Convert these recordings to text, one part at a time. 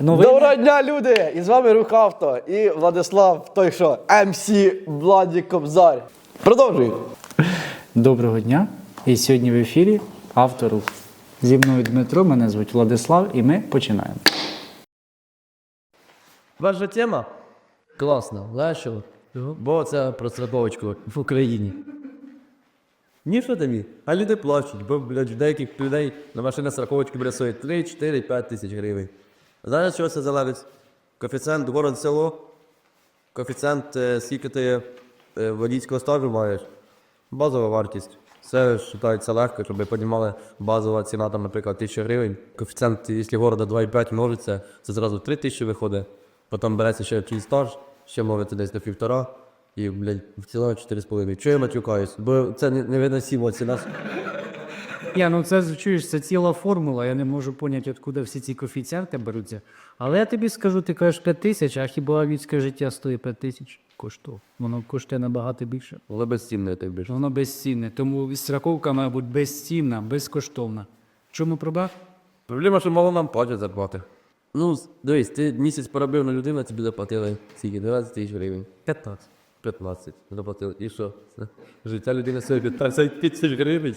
Новини? Доброго дня, люди! І з вами Рух Авто і Владислав, той що МС Владі Кобзар. Продовжуємо. Доброго дня. І сьогодні в ефірі автору. Зі мною Дмитро, мене звуть Владислав, і ми починаємо. Ваша тема класна, весело, бо це про страховочку в Україні. Ні, що тобі? А люди плачуть, бо блядь, в деяких людей на машина страховочки стоїть 3, 4, 5 тисяч гривень. Знаєш, що це залежить? Коефіцієнт город село, коефіцієнт, е, скільки ти е, водійського стажу маєш, базова вартість. Це вважається легко, щоб ви розуміли, базова ціна, там, наприклад, 1000 гривень. Коефіцієнт, якщо города 2,5 множиться, це зразу 3 тисячі виходить. Потім береться ще чий стаж, ще мовити десь на півтора. І, блядь, в цілому 4,5. Чого я матюкаюсь? Бо це не- невиносимо ціна. Я, ну це чуєш, це ціла формула. Я не можу поняти, откуда всі ці коефіцієнти беруться. Але я тобі скажу, ти кажеш 5 тисяч, а хіба людське життя стоїть 5 тисяч? Коштує. Воно коштує набагато більше. Але безцінне ти більше. Воно безцінне. Тому страховка має бути безцінна, безкоштовна. Чому проблема? Проблема, що мало нам платять зарплати. Ну, дивись, ти місяць поробив на людину, тобі заплатили скільки? 12 тисяч гривень. 15. 15 заплатили. І що? Життя людини стоїть 15 тисяч гривень.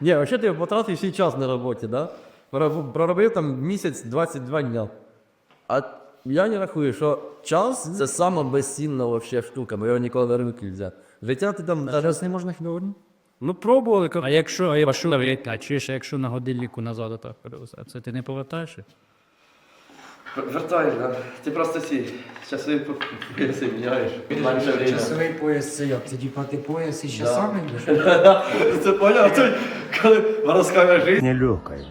Ні, а що ти потратив свій час на роботі, да? Проробив там місяць 22 дня. А я не рахую, що час це сама безцінна вообще штука, бо його ніколи на ринку не взяти. Життя ти там. Зараз не можна хіба Ну пробували, А якщо, а якщо, а якщо на годиннику назад отак перевезе, це ти не повертаєш? Вертаєш, да? Ти просто сі. Часи пояси міняєш. Менше время. Часовий пояс це як? Це типа ти пояс і часами йдеш? Це поняв, той, коли розкаже життя. нелегкая,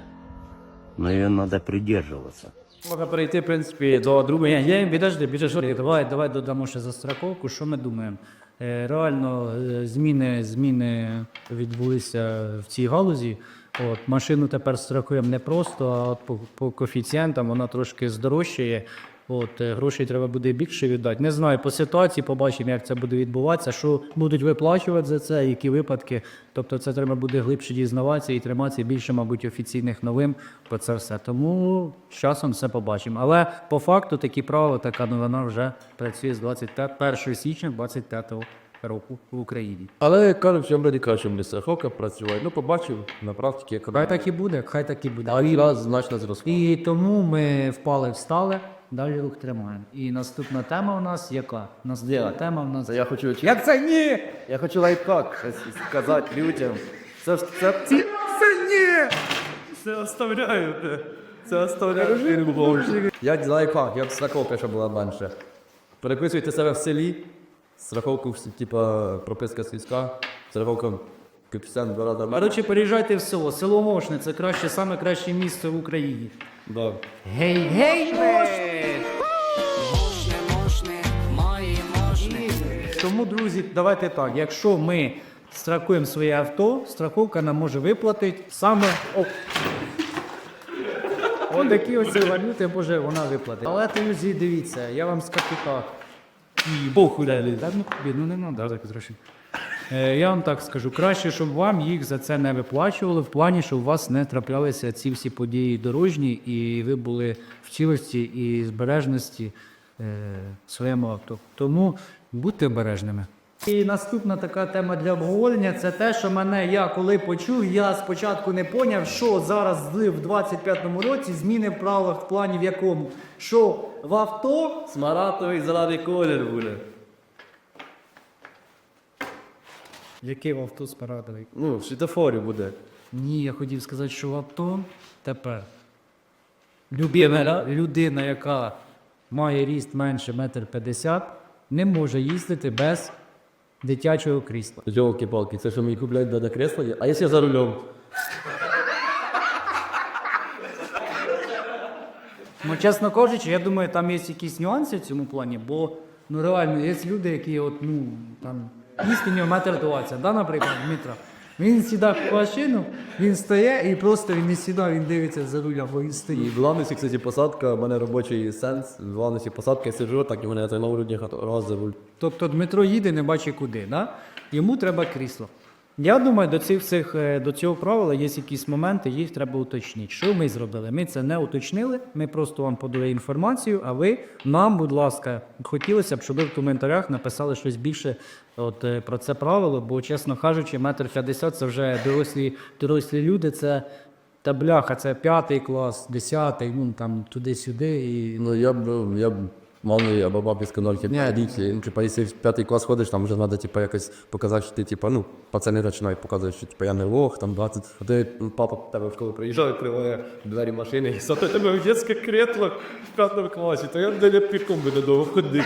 но ее надо придерживаться. Можна перейти, в принципі, до другої. Ні, ні, підожди, підожди, давай, давай додамо ще за страховку. Що ми думаємо? Е, Реально е, зміни, зміни відбулися в цій галузі. От, машину тепер страхуємо не просто, а от по, по коефіцієнтам вона трошки здорожчає. От, е, грошей треба буде більше віддати. Не знаю, по ситуації побачимо, як це буде відбуватися, що будуть виплачувати за це, які випадки. Тобто це треба буде глибше дізнаватися і триматися більше, мабуть, офіційних новин про це все. Тому з часом все побачимо. Але по факту такі правила, така новина вже працює з 21 січня 25 року в Україні. Але кажуть, що раді краще буде страховка працювати. Ну, побачив на практиці, як Хай так і буде, хай так і буде. А і раз значно зросла. І тому ми впали, встали, далі рух тримаємо. І наступна тема у нас яка? Наступна тема у нас. Я хочу Як це ні? Я хочу лайфхак щось сказати людям. Це ж це. Це ні! Це оставляю. Це оставляю. Я лайфхак, як страховка, щоб була менше. Переписуйте себе в селі, страховку, типа прописка сільська, страховка коефіцієнт два рази. Коротше, переїжджайте в село. Село Мошне це краще, саме краще місце в Україні. Да. Гей, гей, Мошне! Тому, друзі, давайте так. Якщо ми страхуємо своє авто, страховка нам може виплатити саме. О. Отакі ось валюти може вона виплатити. Але друзі, дивіться, я вам скажу так. І Бог ударили. Та ну, ну не надо так трошки. Е, Я вам так скажу, краще, щоб вам їх за це не виплачували, в плані, щоб у вас не траплялися ці всі події дорожні, і ви були в цілості і збережності е, своєму авто. Тому будьте обережними. І наступна така тема для обговорення це те, що мене я коли почув, я спочатку не поняв, що зараз злив в 25-му році зміни в правилах в плані в якому, що в авто Смаратовий зелений колір буде. Який в авто спарадовий? Ну, в світофорі буде. Ні, я хотів сказати, що в авто тепер людина, людина, яка має ріст менше метр п'ятдесят, не може їздити без дитячого крісла. Йолки-палки, це що мені купляють до кресла? А якщо я за рулем? Ну, чесно кажучи, я думаю, там є якісь нюанси в цьому плані, бо ну реально є люди, які от, ну, там, нього метр двадцять, да, наприклад, Дмитро. Він сідав в машину, він стає і просто він не сідає, він дивиться за руля, бо він І стоїть. в Ланусі, кстати, посадка, в мене робочий сенс. В Ланусі посадка, я сиджу, так і мене на груднях раз за руль. Тобто Дмитро їде, не бачить куди, да? йому треба крісло. Я думаю, до цих всіх е, до цього правила є якісь моменти, їх треба уточнити. Що ми зробили? Ми це не уточнили. Ми просто вам подали інформацію. А ви нам, будь ласка, хотілося б, щоб ви в коментарях написали щось більше от, е, про це правило, бо, чесно кажучи, метр п'ятдесят це вже дорослі, дорослі люди. Це та бляха, це п'ятий клас, десятий, ну там туди-сюди. І Ну, я б, я б мамі або баба ні, діти, ну, типу, якщо в п'ятий клас ходиш, там вже треба, типу, якось показати, що ти, типу, ну, пацани починають показувати, що, типу, я не лох, там, 20. А ти, ну, папа в тебе в школу приїжджає, криває двері машини і садить тебе в дитяче кресло в п'ятому класі, то я далі піком буде довго ходити.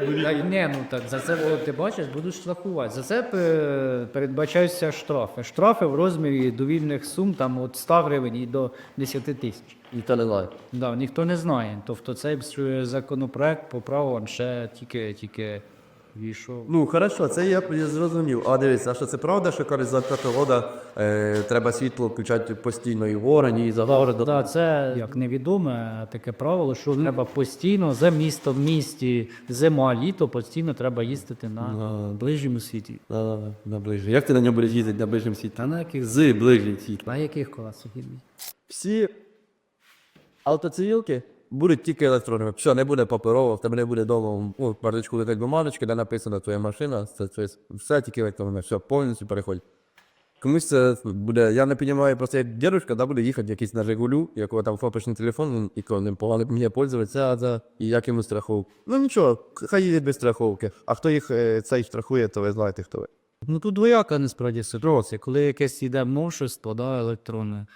Так, ні, ну так за це о, ти бачиш, будуть штрафувати. За це е, передбачаються штрафи. Штрафи в розмірі довільних сум там від 100 гривень і до 10 тисяч. Ніхто не знає. Да, ніхто не знає. Тобто цей е, законопроект по праву ще тільки тільки війшов. Ну, хорошо, це я, я зрозумів. А дивіться, а що це правда, що кажуть, за п'ята е, треба світло включати постійно і в і за городу? Да, це як невідоме таке правило, що треба постійно за місто в місті, зима, літо постійно треба їздити на ближньому світі. На, на ближній. Як ти на ньому будеш їздити на ближньому світі? Та на яких з ближній світ. На яких колесах їздить? Всі автоцивілки будуть тільки електронними. Все, не буде паперово, в тебе не буде вдома у бардачку летить бумажечки, де написано твоя машина, це, це все тільки електронне, все, повністю переходь. Комусь це буде, я не розумію, просто як дідусь, да, буде їхати якийсь на Жигулю, якого там фопочний телефон, і коли погано вміє пользуватися, а за, і як йому страховку. Ну нічого, хай їде без страховки. А хто їх е, цей штрафує, то ви знаєте, хто ви. Ну тут двояка насправді ситуація. Коли якесь йде новшество, да, електронне,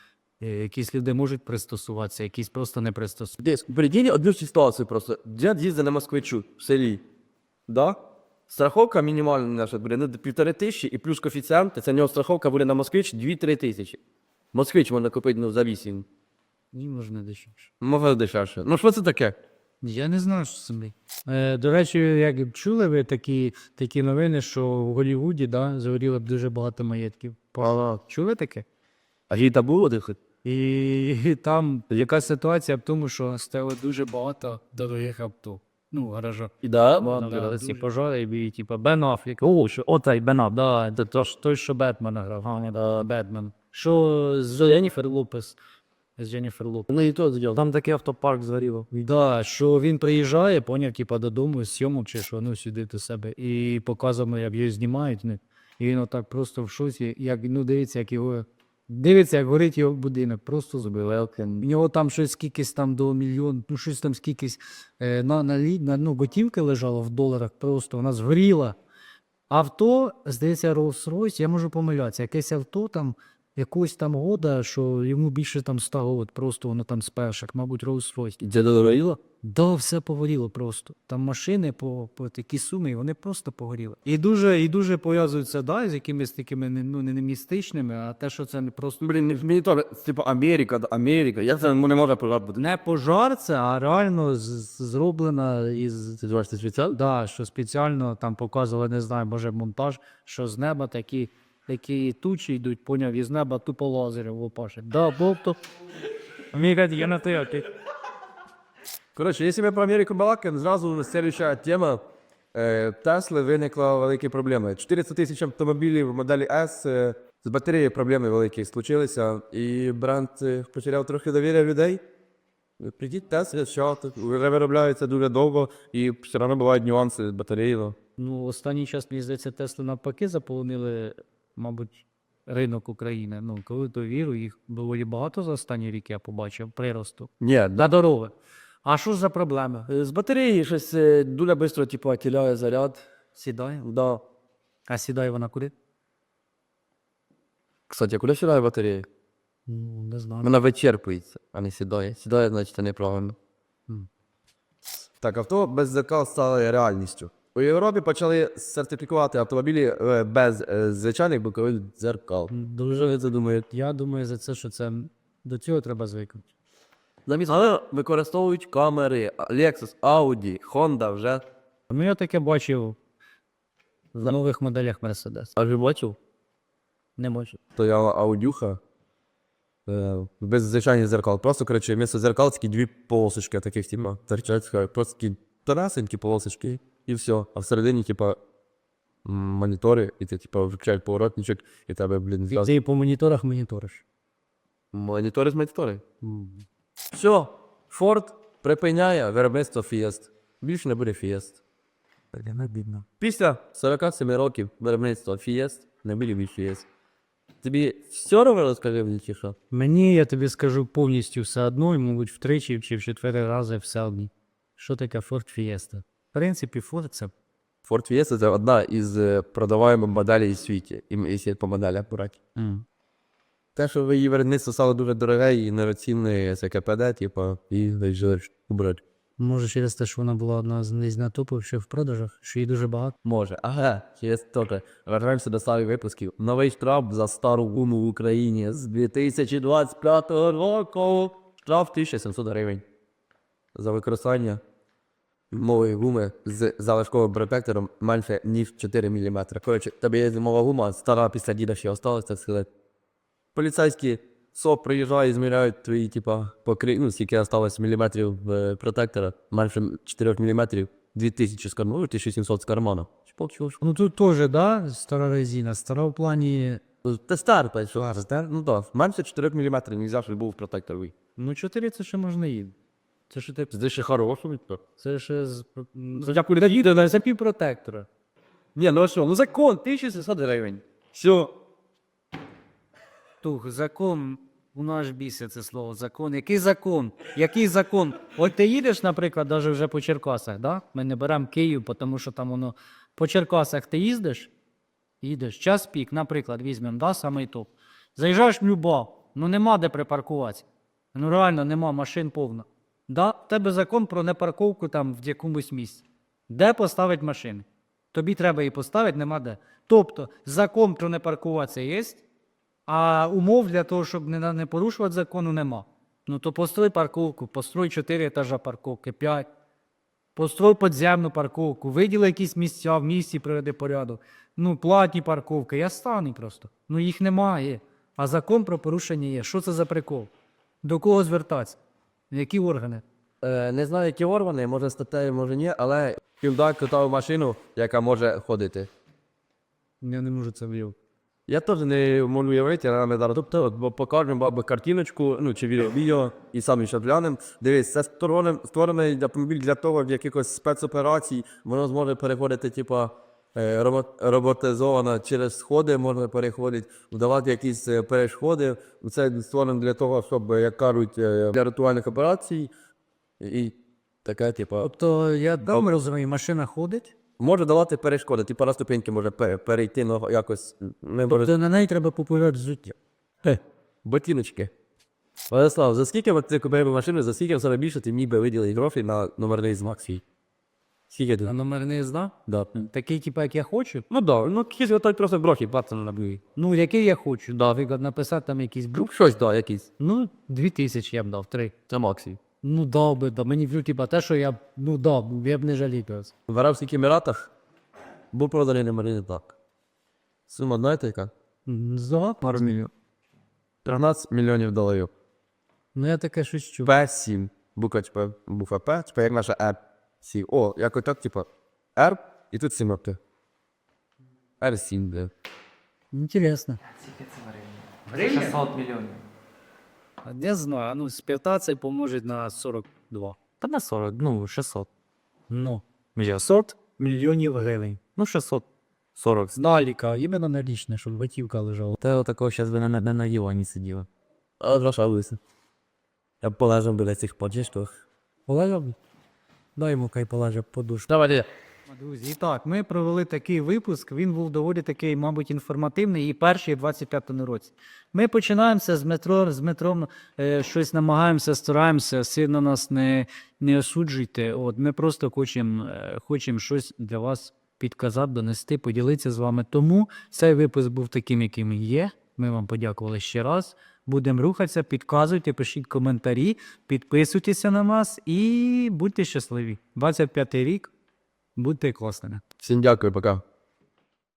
якісь люди можуть пристосуватися, якісь просто не пристосуються. Прикинь одну ситуацію просто. Дід їздить на москвичу в селі. Да? Страховка мінімальна наша буде ну, півтори тисячі і плюс коефіцієнт, це в нього страховка буде на москвич 2-3 тисячі. Москвич можна купити ну, за 8. Ні, можна дешевше. Може дешевше. Ну що це таке? Я не знаю, що це. Е, до речі, як чули ви такі, такі новини, що в Голлівуді да, згоріло б дуже багато маєтків. Ага. Чули таке? А гіта було дихати? І, там яка ситуація в тому, що стало дуже багато дорогих авто. Ну, гаража. І да, Да, да, ці пожари, і типу Бен Аффлек. О, що, оцей Бен Аффлек, да, це то, той, що Бетмена грав. А, да, Бетмен. Що з Дженніфер Лопес. З Дженніфер Лопес. Ну і то зробив. Там такий автопарк згорів. Да, що він приїжджає, поняв, типа додому з сьомок чи що, ну сюди до себе. І показуємо, як його знімають. ну, І він отак просто в шоці, як ну дивиться, як його. Дивиться, як горить його будинок, просто зробив. У нього там щось скількись там до мільйон, ну щось там скількись е, на, на, на ну, готівки лежало в доларах, просто вона згоріла. Авто, здається, Rolls-Royce, я можу помилятися, якесь авто там якогось там года, що йому більше там 100 років, просто воно там з перших, мабуть, Rolls-Royce. Це дорогіло? Да, все погоріло просто. Там машини по, по такі суми, і вони просто погоріли. І дуже, і дуже пов'язуються да, з якимись такими не- ну, не містичними, а те, що це не просто Блін, мені то, типу, Америка, Америка. Як це не може пожар бути? не пожар, це, а реально з- з- зроблена із. Це спеціально? Да, що спеціально там показували, не знаю, може монтаж, що з неба такі, такі тучі йдуть, поняв, із неба тупо лазери лопашать. Да, тобто. Мігать, я на те, Коротше, якщо ми про Америку балакаємо, зразу слідуюча тема. Е, Тесли виникла великі проблеми. 400 тисяч автомобілів моделі S е, з батареєю проблеми великі случилися, і бренд е, потеряв трохи довір'я людей. Прийдіть Тесли, що виробляються дуже довго, і все одно бувають нюанси з батареєю. Ну, останній час, мені здається, Тесли навпаки заполонили, мабуть, ринок України. Ну, коли то віру, їх було і багато за останні рік, я побачив, приросту. Ні, На дороги. А що за проблеми? з батареї щось е, дуже швидко типу, тіляє заряд. Сідає? Да. А сідає вона куди? Кстати, а куди сідає батарея? Ну, не знаю. Вона вичерпується, а не сідає. Сідає, значить, неправильно. Так, авто без зеркал стало реальністю. У Європі почали сертифікувати автомобілі е, без е, звичайних бокових дзеркал. Дуже ви це думаєте? Я думаю за це, що це до цього треба звикнути. Замість але використовують камери. Lexus, Audi, Honda вже. Ну, я таке бачив в нових моделях Mercedes. А вже бачив? Не бачив. Стояла аудюха. е, Без звичайних зеркал. Просто, коротше, вмісто зеркал такі дві полосочки таких, типа, торчать, просто такі тонесенькі полосочки, і все. А всередині, типа, монітори, і ти, типу, включаєш поворотничок, і тебе, блін, зв'язок. Ти по моніторах моніториш. Монітори з монітори. Все, Форд припиняє виробництво Фієст. Більше не буде Фієст. Блін, обідно. Після 47 років виробництва Фієст не буде більше Фієст. Тобі все робили, скажи мені, чи що? Мені, я тобі скажу, повністю все одно, і, мабуть, втричі чи в чотири рази все одні. Що таке Ford Fiesta? Принципі, Ford це Ford Fiesta – це одна із е, продаваємих моделей у світі. І м- Якщо по моделях брати. м, Те, що її виробництво стало дуже дороге і неоцінне, це КПД, типу, і десь брати. може через те, що вона була одна з натопивших в продажах, що її дуже багато. Може. Ага, через теж. Вертаємося до старих випусків. Новий штраф за стару гуму в Україні з 2025 року. Штраф 1700 гривень. За використання нової гуми з залишковим протектором менше ніж 4 мм. Коротше, тебе є зимова гума, стара після діда ще осталась, так сказати. Поліцейські СОП приїжджають, зміряють твої, типа, покри... ну, скільки осталось міліметрів е, протектора, менше 4 мм, 2000 з карману, 1700 з кармана. Чпок, чпок. Ну тут теж, да, стара резина, стара в плані. Це стар, так? Ну так, менше 4 мм, не завжди був протекторовий. Ну, 4 це ще можна їздити. Це ще ти. Це ще хороший, то. Це ще з. Хоча куди їде на протектора. Ні, ну а що, ну закон, 1700 гривень. Все. Тух, закон. У нас ж бісить це слово закон. Який закон? Який закон? От ти їдеш, наприклад, навіть вже по Черкасах, да? Ми не беремо Київ, тому що там воно. По Черкасах ти їздиш? Їдеш. Час пік, наприклад, візьмемо, да, самий топ. Заїжджаєш в Любав, ну нема де припаркуватися. Ну реально нема, машин повно. Да? В тебе закон про непарковку там в якомусь місці. Де поставити машини? Тобі треба її поставити, нема де. Тобто закон про не паркуватися є, а умов для того, щоб не, не порушувати закону, нема. Ну то построй парковку, построй 4 етажа парковки, 5. Построй підземну парковку, виділи якісь місця в місті, приведи порядок. Ну, платні парковки, я стану просто. Ну їх немає. А закон про порушення є. Що це за прикол? До кого звертатися? Які органи? Е, не знаю, які органи, може статтею, може ні, але Hyundai катав машину, яка може ходити. Я не можу це виявити. Я теж не можу уявити, але ми зараз тобто, от, бо покажемо або картиночку, ну чи відео, відео і самі ще глянемо. Дивись, це створений, створений автомобіль для того, в якихось спецоперацій воно зможе переходити, типа. Е, робот- Роботизовано через сходи можна переходити, вдавати якісь е, перешкоди. Це створено для того, щоб, як кажуть, е, для ритуальних операцій. І таке, типу, Тобто, я добре розумію, машина ходить, може давати перешкоди, типу на ступеньки може перейти ну, якось. Не може тобто на неї треба популярити взуття. Ботиночки. Владислав, за скільки ти купив машину, за скільки все більше ти міг би виділити грошей на номерний знак свій? Скільки А ти? номерний знак? Да. Такий, типу, як я хочу. Ну да, ну якісь готові просто гроші платити на набій. Ну, який я хочу. Да. Наприклад, написати там якийсь Ну, брук. щось, да, якийсь. Ну, дві тисячі я б дав, три. Це максимум. Ну, дав би, да. Мені типа те, що я, ну, дав, я б не жалів. просто. В Арабських Еміратах був проданий номерний знак. Сума знаєте яка? М, За пару мільйонів. 13 мільйонів доларів. Ну, я таке щось чув. П7. Буква типа буква П, типа як наша Р. Сі. О, як отак, типа Р, і тут сімерти. R7, де. Інтересно. 600 мільйонів. А Не знаю, ну, з 15 помножить на 42. Та на 40, ну 600. Ну, 600 мільйонів гривень. Ну 600. 40. З наліка, іменно налічне, щоб готівка лежала. Та отакого зараз би на, на, на дивані сиділа. А зрошалися. Я б полежав би на цих подіжках. Полежав? Дай йому хай полеже подушку. Давайте. Друзі, і так, ми провели такий випуск. Він був доволі такий, мабуть, інформативний і перший у 25-му році. Ми починаємося з метро, з метром е, щось намагаємося, стараємося, сильно нас не, не осуджуйте. От ми просто хочемо е, хочем щось для вас підказати, донести, поділитися з вами. Тому цей випуск був таким, яким є. Ми вам подякували ще раз. Будемо рухатися, підказуйте, пишіть коментарі, підписуйтеся на нас і будьте щасливі. 25-й рік. Будьте класними. Всім дякую, пока.